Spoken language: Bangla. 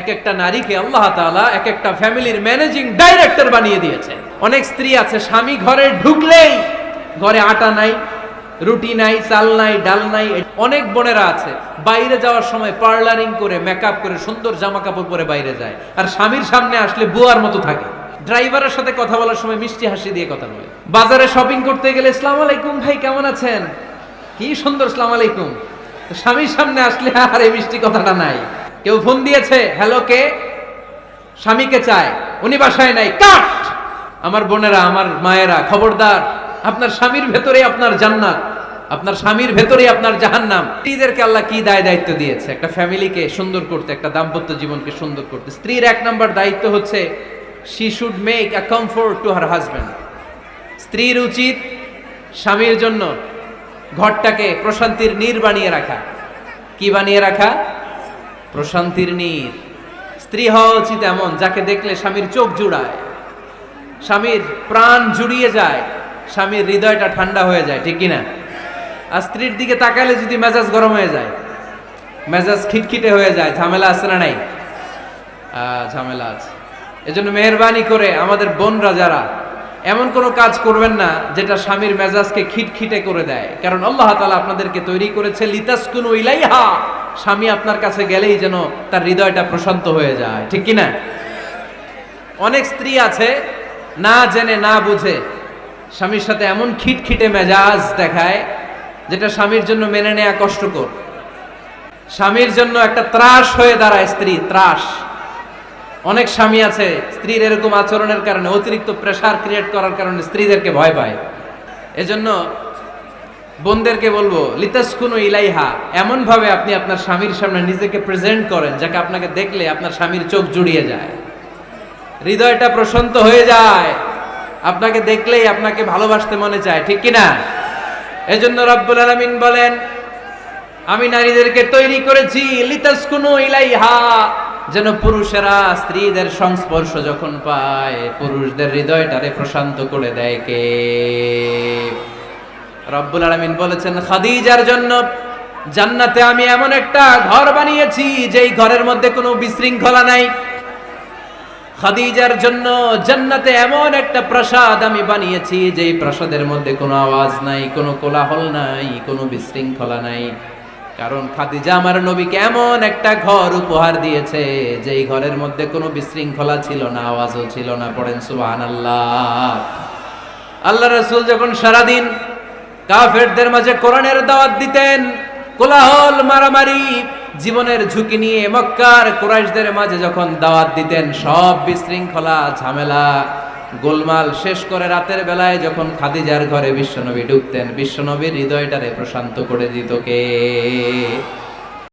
এক একটা নারীকে আল্লাহ তাআলা এক একটা ফ্যামিলির ম্যানেজিং ডাইরেক্টর বানিয়ে দিয়েছে। অনেক স্ত্রী আছে, স্বামী ঘরে ঢুকলেই ঘরে আটা নাই, রুটি নাই, চাল নাই, ডাল নাই অনেক বোনেরা আছে, বাইরে যাওয়ার সময় পার্লারিং করে মেকআপ করে, সুন্দর জামা কাপড় পরে বাইরে যায়। আর স্বামীর সামনে আসলে বুয়ার মতো থাকে। ড্রাইভারের সাথে কথা বলার সময় মিষ্টি হাসি দিয়ে কথা বলে। বাজারে শপিং করতে গেলে ইসলাম আলাইকুম ভাই, কেমন আছেন? কি সুন্দর ইসলাম আলাইকুম। স্বামীর সামনে আসলে, আর এই মিষ্টি কথাটা নাই। কেউ ফোন দিয়েছে, হ্যালো, কে? স্বামীকে চায়, উনি বাসায় নাই, কাট! আমার বোনেরা, আমার মায়েরা, খবরদার, আপনার স্বামীর ভেতরে আপনার জান্নাত, আপনার স্বামীর ভেতরে আপনার জাহান্নাম। স্ত্রীদেরকে আল্লাহ কি দায় দায়িত্ব দিয়েছে? একটা ফ্যামিলিকে সুন্দর করতে, একটা দাম্পত্য জীবনকে সুন্দর করতে। স্ত্রীর এক নম্বর দায়িত্ব হচ্ছে she should make a comfort to her husband স্ত্রীর উচিত স্বামীর জন্য ঘরটাকে প্রশান্তির নীর বানিয়ে রাখা। কি বানিয়ে রাখা? প্রশান্তির নীর। স্ত্রী হওয়া উচিত এমন, যাকে দেখলে স্বামীর চোখ জুড়ায়। স্বামীর প্রাণ জুড়িয়ে যায়, স্বামীর হৃদয়টা ঠান্ডা হয়ে যায়, ঠিক কিনা? আর স্ত্রীর দিকে তাকালে যদি মেজাজ গরম হয়ে যায়, মেজাজ খিটখিটে হয়ে যায়, ঝামেলা আছে না নাই? ঝামেলা আছে। এজন্য মেহরবানি করে আমাদের বোনরা যারা, এমন কোনো কাজ করবেন না যেটা স্বামীর মেজাজকে খিটখিটে করে দেয়। কারণ আল্লাহ তালা আপনাদেরকে তৈরি করেছে লিতাসকুনু ইলাইহা। স্বামী আপনার কাছে গেলেই যেন তার হৃদয়টা প্রশান্ত হয়ে যায়। ঠিক কিনা? অনেক স্ত্রী আছে, না জেনে, না বুঝে, স্বামীর সাথে এমন খিটখিটে মেজাজ দেখায়, যেটা স্বামীর জন্য মেনে নেয়া কষ্টকর। স্বামীর জন্য একটা ত্রাস হয়ে দাঁড়ায় স্ত্রী, ত্রাস। অনেক স্বামী আছে, স্ত্রীর এরকম আচরণের কারণে অতিরিক্ত প্রেশার ক্রিয়েট করার কারণে স্ত্রীদেরকে ভয় পায়। এজন্য বোনদেরকে বলব, লিতাসকুনু ইলাইহা। এমন ভাবে আপনি আপনার স্বামীর সামনে নিজেকে প্রেজেন্ট করেন, যাকে আপনাকে দেখলে আপনার স্বামীর চোখ জুড়িয়ে যায়। হৃদয়টা প্রশান্ত হয়ে যায়। আপনাকে দেখলেই আপনাকে ভালোবাসতে মনে চায়, ঠিক কিনা? এজন্য রব্বুল আলামিন বলেন, আমি নারীদেরকে তৈরি করেছি, লিতাসকুনু ইলাইহা। যেন পুরুষেরা স্ত্রীদের সংস্পর্শ যখন পায়, পুরুষদের হৃদয়টারে প্রশান্ত করে দেয় কে? রব্বুল আলামিন বলেছেন, খাদিজার জন্য জান্নাতে আমি এমন একটা ঘর বানিয়েছি, যেই ঘরের মধ্যে কোনো বিশৃঙ্খলা নাই। খাদিজার জন্য জান্নাতে এমন একটা প্রাসাদ আমি বানিয়েছি, যেই প্রাসাদের মধ্যে কোনো আওয়াজ নাই, কোনো কোলাহল নাই, কোনো বিশৃঙ্খলা নাই। কারণ খাদিজা আমার নবীকে এমন একটা ঘর উপহার দিয়েছে, যেই ঘরের মধ্যে কোনো বিশৃঙ্খলা ছিল না, আওয়াজও ছিল না, পড়েন সুবহানাল্লাহ। আল্লাহ আল্লাহ রসুল যখন সারাদিন কাফেরদের মাঝে কোরআনের দাওয়াত দিতেন। কোলাহল, মারামারি, জীবনের ঝুঁকি নিয়ে মক্কার কুরাইশদের মাঝে যখন দাওয়াত দিতেন, সব বিশৃঙ্খলা, ঝামেলা, গোলমাল শেষ করে রাতের বেলায় যখন খাদিজার ঘরে বিশ্বনবী ঢুকতেন, বিশ্বনবীর হৃদয়টারে প্রশান্ত করে দিত কে?